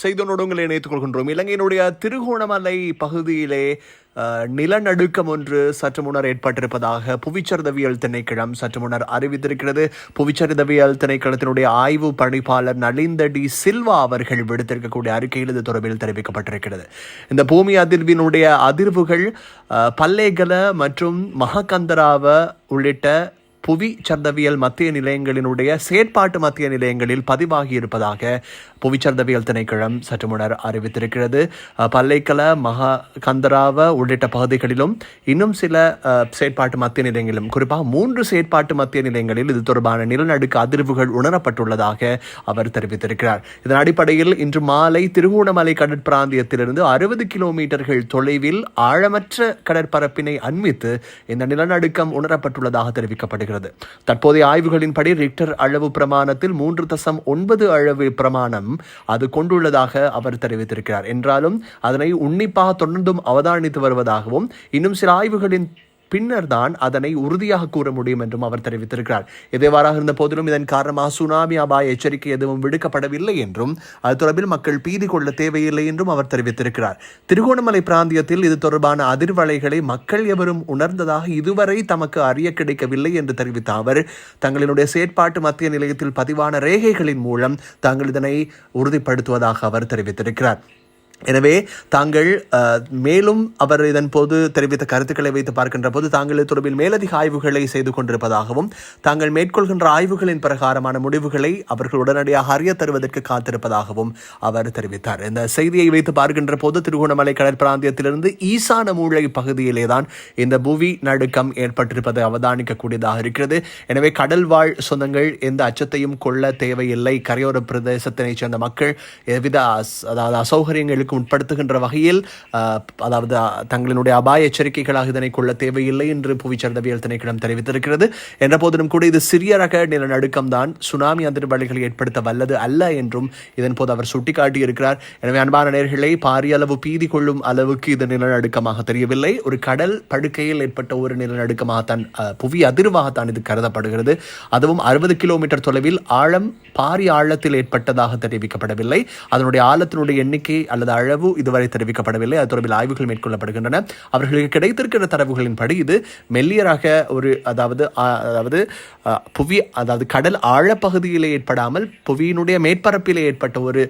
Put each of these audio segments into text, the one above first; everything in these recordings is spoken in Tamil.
செய்தனோடு உங்களை இணைத்துக் கொள்கின்றோம். இலங்கையினுடைய திருகோணமலை பகுதியிலே நிலநடுக்கம் ஒன்று சற்று முன்னர் ஏற்பட்டிருப்பதாக புவிச்சரிதவியல் திணைக்களம் சற்று முன்னர் அறிவித்திருக்கிறது. புவிச்சரிதவியல் திணைக்களத்தினுடைய ஆய்வு பணிப்பாளர் நலிந்த டி சில்வா அவர்கள் விடுத்திருக்கக்கூடிய அறிக்கையில் இது தொடர்பில் தெரிவிக்கப்பட்டிருக்கிறது. இந்த பூமி அதிர்வினுடைய அதிர்வுகள் பல்லேகல மற்றும் மககந்தராவ உள்ளிட்ட புவி சந்தவியல் மத்திய நிலையங்களினுடைய செயற்பாட்டு மத்திய நிலையங்களில் பதிவாகி இருப்பதாக புவிச்சந்தவியல் திணைக்களம் சற்று முன்னர் அறிவித்திருக்கிறது. பல்லைக்கல மகா கந்தராவ உள்ளிட்ட பகுதிகளிலும் இன்னும் சில செயற்பாட்டு மத்திய நிலையங்களிலும் குறிப்பாக மூன்று செயற்பாட்டு மத்திய நிலையங்களில் இது தொடர்பான நிலநடுக்க அதிர்வுகள் உணரப்பட்டுள்ளதாக அவர் தெரிவித்திருக்கிறார். இதன் அடிப்படையில் இன்று மாலை திருகோணமலை கடற்பிராந்தியத்திலிருந்து அறுபது கிலோமீட்டர்கள் தொலைவில் ஆழமற்ற கடற்பரப்பினை அண்மித்து இந்த நிலநடுக்கம் உணரப்பட்டுள்ளதாக தெரிவிக்கப்படுகிறது. தற்போதைய ஆய்வுகளின்படி ரிக்டர் அளவு பிரமாணத்தில் மூன்று தசம் ஒன்பது அளவு பிரமாணம் அது கொண்டுள்ளதாக அவர் தெரிவித்திருக்கிறார். என்றாலும் அதனை உன்னிப்பாக தொடர்ந்தும் அவதானித்து வருவதாகவும் இன்னும் சில ஆய்வுகளின் பின்னர் தான் அதனை உறுதியாக கூற முடியும் என்றும் அவர் தெரிவித்திருக்கிறார். எதேவாறாக இருந்த போதிலும் இதன் காரணமாக சுனாமி அபாய எச்சரிக்கை எதுவும் விடுக்கப்படவில்லை என்றும் அது தொடர்பில் மக்கள் பீதி கொள்ள தேவையில்லை என்றும் அவர் தெரிவித்திருக்கிறார். திருகோணமலை பிராந்தியத்தில் இது தொடர்பான அதிர்வலைகளை மக்கள் எவரும் உணர்ந்ததாக இதுவரை தமக்கு அறிய கிடைக்கவில்லை என்று தெரிவித்த அவர் தங்களினுடைய செயற்பாட்டு மத்திய நிலையத்தில் பதிவான ரேகைகளின் மூலம் தாங்கள் இதனை உறுதிப்படுத்துவதாக அவர் தெரிவித்திருக்கிறார். எனவே தாங்கள் மேலும் அவர் இதன் போது தெரிவித்த கருத்துக்களை வைத்து பார்க்கின்ற போது தாங்கள் இது தொடர்பில் மேலதிக ஆய்வுகளை செய்து கொண்டிருப்பதாகவும் தாங்கள் மேற்கொள்கின்ற ஆய்வுகளின் பிரகாரமான முடிவுகளை அவர்கள் உடனடியாக அறிய தருவதற்கு காத்திருப்பதாகவும் அவர் தெரிவித்தார். இந்த செய்தியை வைத்து பார்க்கின்ற போது திருகோணமலை கடற்பிராந்தியத்திலிருந்து ஈசான மூளை பகுதியிலே தான் இந்த புவி நடுக்கம் ஏற்பட்டிருப்பதை அவதானிக்கக்கூடியதாக இருக்கிறது. எனவே கடல் வாழ் சொந்தங்கள் எந்த அச்சத்தையும் கொள்ள தேவையில்லை. கரையோர பிரதேசத்தினைச் சேர்ந்த மக்கள் எவ்வித அதாவது அசௌகரியங்களுக்கு உட்படுத்துகின்ற வகையில் அதாவது தங்களினுடைய அபாய எச்சரிக்கைகளாக இதனை கொள்ள தேவையில்லை என்று புவிச்சரிதவியல் திணைக்களம் தெரிவித்திருக்கிறது. என்ற போதிலும் கூட இது சிறிய ரக நிலநடுக்கம் தான். சுனாமி அதிர்வலைகளை ஏற்படுத்த வல்லது அல்ல என்றும் இதன் போது அவர் சுட்டிக்காட்டியிருக்கிறார். எனவே அன்பான நேர்களை பாரிய அளவு பீதி கொள்ளும் அளவுக்கு இது நிலநடுக்கமாக தெரியவில்லை. ஒரு கடல் படுக்கையில் ஏற்பட்ட ஒரு நிலநடுக்கமாகத்தான் புவி அதிர்வாகத்தான் இது கருதப்படுகிறது. அதுவும் அறுபது கிலோமீட்டர் தொலைவில் ஆழம் பாரிய ஆழத்தில் ஏற்பட்டதாக தெரிவிக்கப்படவில்லை. அதனுடைய ஆழத்தினுடைய எண்ணிக்கை அல்லது அளவு இதுவரை தெரிவிக்கப்படவில்லை. அது தொடர்பில் ஆய்வுகள் மேற்கொள்ளப்படுகின்றன. அவர்களுக்கு கிடைத்திருக்கிற தரவுகளின்படி இது மெல்லியராக ஒரு அதாவது அதாவது புவி அதாவது கடல் ஆழப்பகுதியிலே ஏற்படாமல் புவியினுடைய மேற்பரப்பிலே ஏற்பட்ட ஒரு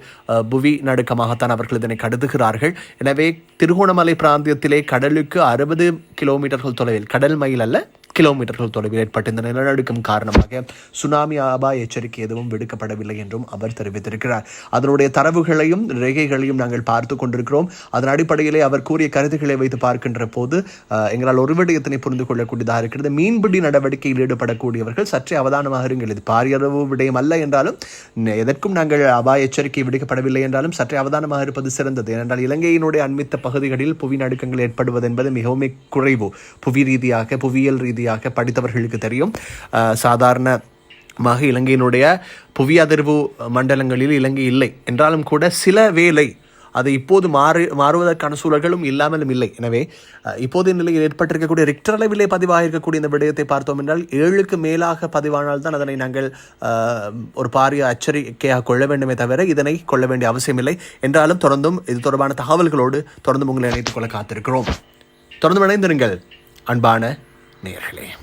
புவி நடுக்கமாகத்தான் அவர்கள் இதனை கருதுகிறார்கள். எனவே திருகோணமலை பிராந்தியத்திலே கடலுக்கு அறுபது கிலோமீட்டர்கள் தொலைவில் கடல் மயில் அல்ல கிலோமீட்டர்கள் தொலைவில் ஏற்பட்ட இந்த நிலநடுக்கம் காரணமாக சுனாமி அபாய எச்சரிக்கை எதுவும் விடுக்கப்படவில்லை என்றும் அவர் தெரிவித்திருக்கிறார். அதனுடைய தரவுகளையும் ரேகைகளையும் நாங்கள் பார்த்து கொண்டிருக்கிறோம். அதன் அடிப்படையிலே அவர் கூறிய கருத்துக்களை வைத்து பார்க்கின்ற போது எங்களால் ஒரு விடயத்தினை புரிந்து கொள்ளக்கூடியதாக இருக்கிறது. மீன்பிடி நடவடிக்கையில் ஈடுபடக்கூடியவர்கள் சற்றே அவதானமாக இருங்கள். இது பாரியளவு விடயம் அல்ல என்றாலும் எதற்கும் நாங்கள் அபாய எச்சரிக்கை விடுக்கப்படவில்லை என்றாலும் சற்றே அவதானமாக இருப்பது சிறந்தது. ஏனென்றால் இலங்கையினுடைய அண்மித்த பகுதிகளில் புவி நடுக்கங்கள் ஏற்படுவது என்பது மிகவும் குறைவு. புவி ரீதியாக புவியியல் ரீதியாக படித்தவர்களுக்கு தெரியும். சாதாரண சாதாரணமாக இலங்கையினுடைய புவி அதிர்வு மண்டலங்களில் இலங்கை இல்லை. என்றாலும் கூட சில வேலை அது இப்போது மாறு மாறுவதற்கான சூழல்களும் இல்லாமலும் இல்லை. எனவே இப்போதைய நிலையில் ஏற்பட்டிருக்கக்கூடிய ரிக்டர் அளவிலே பதிவாக இருக்கக்கூடிய இந்த விடயத்தை பார்த்தோம் என்றால் ஏழுக்கு மேலாக பதிவானால் தான் அதனை நாங்கள் ஒரு பாரிய எச்சரிக்கையாக கொள்ள வேண்டுமே தவிர இதனை கொள்ள வேண்டிய அவசியமில்லை. என்றாலும் தொடர்ந்தும் இது தொடர்பான தகவல்களோடு தொடர்ந்தும் உங்களை இணைத்துக் கொள்ள காத்திருக்கிறோம். தொடர்ந்து இணைந்திருங்கள். அன்பான neergelegen.